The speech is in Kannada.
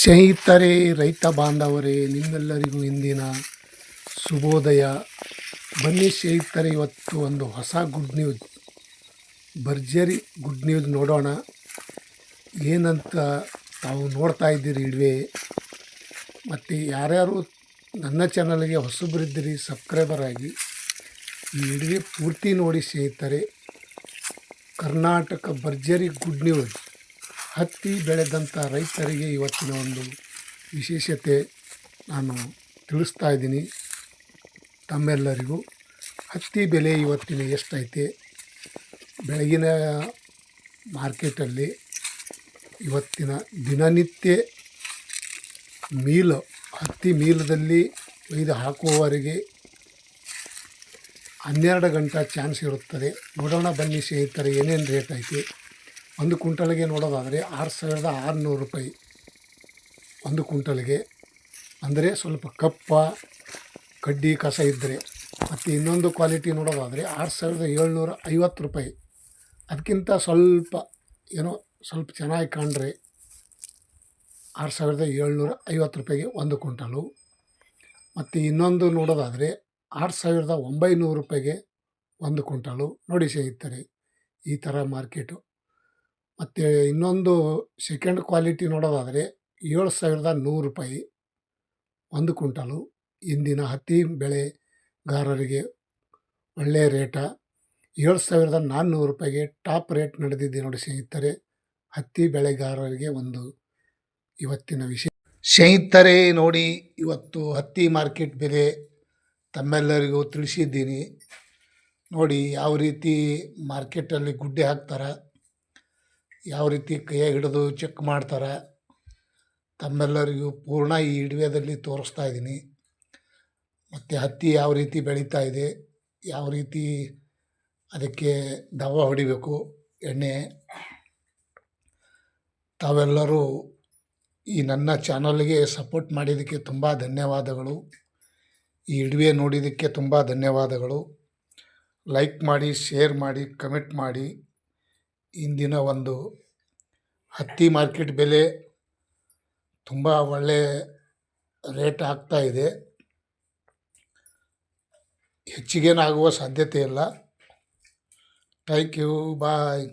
ಸ್ನೇಹಿತರೆ, ರೈತ ಬಾಂಧವರೇ, ನಿಮ್ಮೆಲ್ಲರಿಗೂ ಇಂದಿನ ಶುಭೋದಯ. ಬನ್ನಿ ಸ್ನೇಹಿತರೆ, ಇವತ್ತು ಒಂದು ಹೊಸ ಗುಡ್ ನ್ಯೂಸ್ ಭರ್ಜರಿ ಗುಡ್ ನ್ಯೂಸ್ ನೋಡೋಣ. ಏನಂತ ತಾವು ನೋಡ್ತಾ ಇದ್ದೀರಿ ಇಡುವೆ ಮತ್ತು ಯಾರ್ಯಾರು ನನ್ನ ಚಾನಲ್ಗೆ ಹೊಸಬರಿದ್ದೀರಿ ಸಬ್ಸ್ಕ್ರೈಬರ್ ಆಗಿ, ಈ ಇಡುವೆ ಪೂರ್ತಿ ನೋಡಿ ಸ್ನೇಹಿತರೆ. ಕರ್ನಾಟಕ ಭರ್ಜರಿ ಗುಡ್ ನ್ಯೂಸ್ ಹತ್ತಿ ಬೆಳೆದಂಥ ರೈತರಿಗೆ ಇವತ್ತಿನ ಒಂದು ವಿಶೇಷತೆ ನಾನು ತಿಳಿಸ್ತಾ ಇದ್ದೀನಿ ತಮ್ಮೆಲ್ಲರಿಗೂ. ಹತ್ತಿ ಬೆಲೆ ಇವತ್ತಿನ ಎಷ್ಟೈತೆ? ಬೆಳಗಿನ ಮಾರ್ಕೆಟಲ್ಲಿ ಇವತ್ತಿನ ದಿನನಿತ್ಯ ಮೀಲ್, ಹತ್ತಿ ಮೀಲದಲ್ಲಿ ಒಯ್ದು ಹಾಕುವವರೆಗೆ ಹನ್ನೆರಡು ಗಂಟೆ ಚಾನ್ಸ್ ಇರುತ್ತದೆ. ನೋಡೋಣ ಬನ್ನಿ ಸ್ನೇಹಿತರೆ, ಏನೇನು ರೇಟ್ ಐತಿ? ಒಂದು ಕ್ವಿಂಟಲ್ಗೆ ನೋಡೋದಾದರೆ ಆರು ಸಾವಿರದ ಆರುನೂರು ರೂಪಾಯಿ. ಒಂದು ಕ್ವಿಂಟಲ್ಗೆ. ಅಂದರೆ ಸ್ವಲ್ಪ ಕಪ್ಪ, ಕಡ್ಡಿ, ಕಸ ಇದ್ದರೆ ಮತ್ತು ಇನ್ನೊಂದು ಕ್ವಾಲಿಟಿ ನೋಡೋದಾದರೆ ಆರು ಸಾವಿರದ ಏಳ್ನೂರ ಐವತ್ತು ರೂಪಾಯಿ. ಅದಕ್ಕಿಂತ ಸ್ವಲ್ಪ, ಏನೋ ಸ್ವಲ್ಪ ಚೆನ್ನಾಗಿ ಕಾಣ್ರೆ ಆರು ಸಾವಿರದ ಏಳ್ನೂರ ಐವತ್ತು ರೂಪಾಯಿಗೆ ಒಂದು ಕುಂಟಲು ಮತ್ತು ಇನ್ನೊಂದು ನೋಡೋದಾದರೆ ಆರು ಸಾವಿರದ ಒಂಬೈನೂರು ರೂಪಾಯಿಗೆ ಒಂದು ಕುಂಟಲು ನೋಡಿ ಸ್ನೇಹಿತರೆ, ಈ ಥರ ಮಾರ್ಕೆಟು. ಮತ್ತು ಇನ್ನೊಂದು ಸೆಕೆಂಡ್ ಕ್ವಾಲಿಟಿ ನೋಡೋದಾದರೆ ಏಳು ಸಾವಿರದ ನೂರು ರೂಪಾಯಿ ಒಂದು ಕುಂಟಲು ಇಂದಿನ ಹತ್ತಿ ಬೆಳೆಗಾರರಿಗೆ ಒಳ್ಳೆಯ ರೇಟ. ಏಳು ಸಾವಿರದ ನಾನ್ನೂರು ರೂಪಾಯಿಗೆ ಟಾಪ್ ರೇಟ್ ನಡೆದಿದೆ ನೋಡಿ ಸ್ನೇಹಿತರೆ. ಹತ್ತಿ ಬೆಳೆಗಾರರಿಗೆ ಒಂದು ಇವತ್ತಿನ ವಿಷಯ ಸ್ನೇಹಿತರೆ ನೋಡಿ ಇವತ್ತು ಹತ್ತಿ ಮಾರ್ಕೆಟ್ ಬೆಲೆ ತಮ್ಮೆಲ್ಲರಿಗೂ ತಿಳಿಸಿದ್ದೀನಿ. ನೋಡಿ ಯಾವ ರೀತಿ ಮಾರ್ಕೆಟಲ್ಲಿ ಗುಡ್ಡೆ ಹಾಕ್ತಾರೆ. ಯಾವ ರೀತಿ ಕೈಯಾಗ ಹಿಡಿದು ಚೆಕ್ ಮಾಡ್ತಾರೆ, ತಮ್ಮೆಲ್ಲರಿಗೂ ಪೂರ್ಣ ಈ ವಿಡಿಯೋದಲ್ಲಿ ತೋರಿಸ್ತಾ ಇದ್ದೀನಿ. ಮತ್ತು ಹತ್ತಿ ಯಾವ ರೀತಿ ಬೆಳೀತಾ ಇದೆ, ಯಾವ ರೀತಿ ಅದಕ್ಕೆ ದವ ಹೊಡಿಬೇಕು, ಎಣ್ಣೆ. ತಾವೆಲ್ಲರೂ ಈ ನನ್ನ ಚಾನಲ್ಗೆ ಸಪೋರ್ಟ್ ಮಾಡಿದ್ದಕ್ಕೆ ತುಂಬ ಧನ್ಯವಾದಗಳು. ಈ ವಿಡಿಯೋ ನೋಡಿದ್ದಕ್ಕೆ ತುಂಬ ಧನ್ಯವಾದಗಳು. ಲೈಕ್ ಮಾಡಿ, ಶೇರ್ ಮಾಡಿ, ಕಮೆಂಟ್ ಮಾಡಿ. ಇಂದಿನ ಒಂದು ಹತ್ತಿ ಮಾರ್ಕೆಟ್ ಬೆಲೆ ತುಂಬ ಒಳ್ಳೆ ರೇಟ್ ಆಗ್ತಾ ಇದೆ. ಹೆಚ್ಚಿಗೇನಾಗುವ ಸಾಧ್ಯತೆ ಇಲ್ಲ ಥ್ಯಾಂಕ್ ಯು ಬಾಯ್